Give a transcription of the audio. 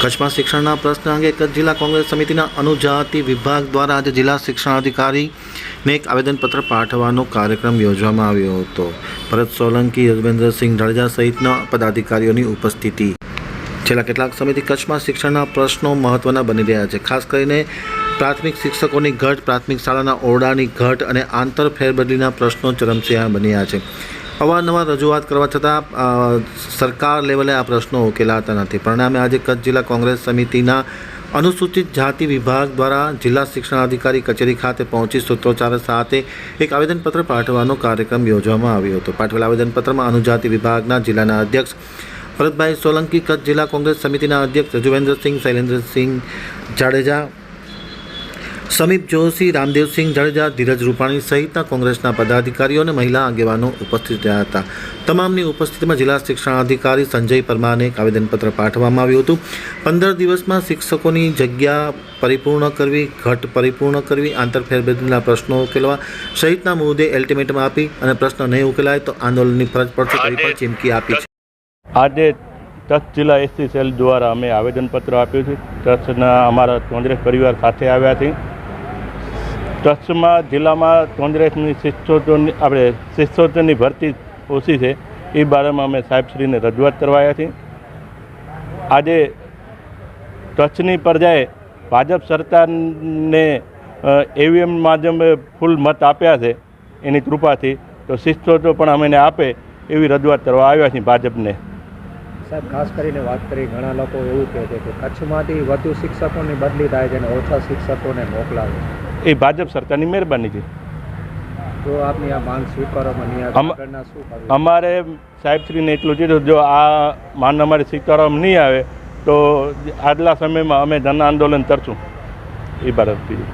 કચ્છમાં શિક્ષણના પ્રશ્ન અંગે કચ્છ જિલ્લા કોંગ્રેસ સમિતિના અનુજાતિ વિભાગ દ્વારા આજે જિલ્લા શિક્ષણાધિકારીને એક આવેદનપત્ર પાઠવવાનો કાર્યક્રમ યોજવામાં આવ્યો હતો. ભરત સોલંકી યજવેન્દ્રસિંહ જાડેજા સહિતના પદાધિકારીઓની ઉપસ્થિતિ. છેલ્લા કેટલાક સમયથી કચ્છમાં શિક્ષણના પ્રશ્નો મહત્ત્વના બની રહ્યા છે. ખાસ કરીને પ્રાથમિક શિક્ષકોની ઘટ, પ્રાથમિક શાળાના ઓરડાની ઘટ અને આંતર ફેરબદલીના પ્રશ્નો ચરમસિંહા બન્યા છે. અવારનવાર રજૂઆત કરવા છતાં સરકાર લેવલે આ પ્રશ્નો ઉકેલાતા નથી. પરિણામે આજે કચ્છ જિલ્લા કોંગ્રેસ સમિતિના અનુસૂચિત જાતિ વિભાગ દ્વારા જિલ્લા શિક્ષણાધિકારી કચેરી ખાતે પહોંચી સૂત્રોચ્ચાર સાથે એક આવેદનપત્ર પાઠવવાનો કાર્યક્રમ યોજવામાં આવ્યો હતો. પાઠવેલા આવેદનપત્રમાં અનુજાતિ વિભાગના જિલ્લાના અધ્યક્ષ ભરતભાઈ સોલંકી, કચ્છ જિલ્લા કોંગ્રેસ સમિતિના અધ્યક્ષ રજુવેન્દ્રસિંહ શૈલેન્દ્રસિંહ જાડેજા સમીપ જોશી રામદેવસિંહ જાડેજા, ધીરજ રૂપાણી સહિતના કોંગ્રેસના પદાધિકારીઓ અને મહિલા આગેવાનો ઉપસ્થિત રહ્યા હતા. તમામની ઉપસ્થિતિમાં જિલ્લા શિક્ષણાધિકારી સંજય પરમારને એક આવેદનપત્ર પાઠવવામાં આવ્યું હતું. પંદર દિવસમાં શિક્ષકોની જગ્યા પરિપૂર્ણ કરવી, ઘટ પરિપૂર્ણ કરવી આંતરફેરબદલીના પ્રશ્નો ઉકેલવા સહિતના મુદ્દે અલ્ટિમેટમ આપી અને પ્રશ્ન નહીં ઉકેલાય તો આંદોલનની ફરજ પડશે તેવી પણ ચીમકી આપી છે. આજે ટ્રસ્ટ જિલ્લા એસસી સેલ દ્વારા અમે આવેદનપત્ર આપ્યું છે. ટ્રસ્ટના અમારા કોંગ્રેસ પરિવાર સાથે આવ્યા છીએ. કચ્છમાં, જિલ્લામાં કોંગ્રેસની શિક્ષકોની આપણે શિક્ષકોની ભરતી ઓછી છે. એ બારામાં અમે સાહેબશ્રીને રજૂઆત કરવાયા છીએ. આજે કચ્છની પ્રજાએ ભાજપ સરકારને એવીએમ માધ્યમે ફૂલ મત આપ્યા છે એની કૃપાથી. તો શિક્ષકો પણ અમને આપે એવી રજૂઆત કરવા આવ્યા છીએ ભાજપને. સાહેબ, ખાસ કરીને વાત કરી, ઘણા લોકો એવું કહે છે કે કચ્છમાંથી વધુ શિક્ષકોની બદલી થાય છે અને ઓછા શિક્ષકોને મોકલાવે. છે એ ભાજપ સરકારની મહેરબાની છે. અમારે સાહેબશ્રીને એટલું કીધું જો આ માન અમારે સ્વીકારવામાં નહીં આવે તો આગલા સમયમાં અમે જન આંદોલન કરશું એ કીધું.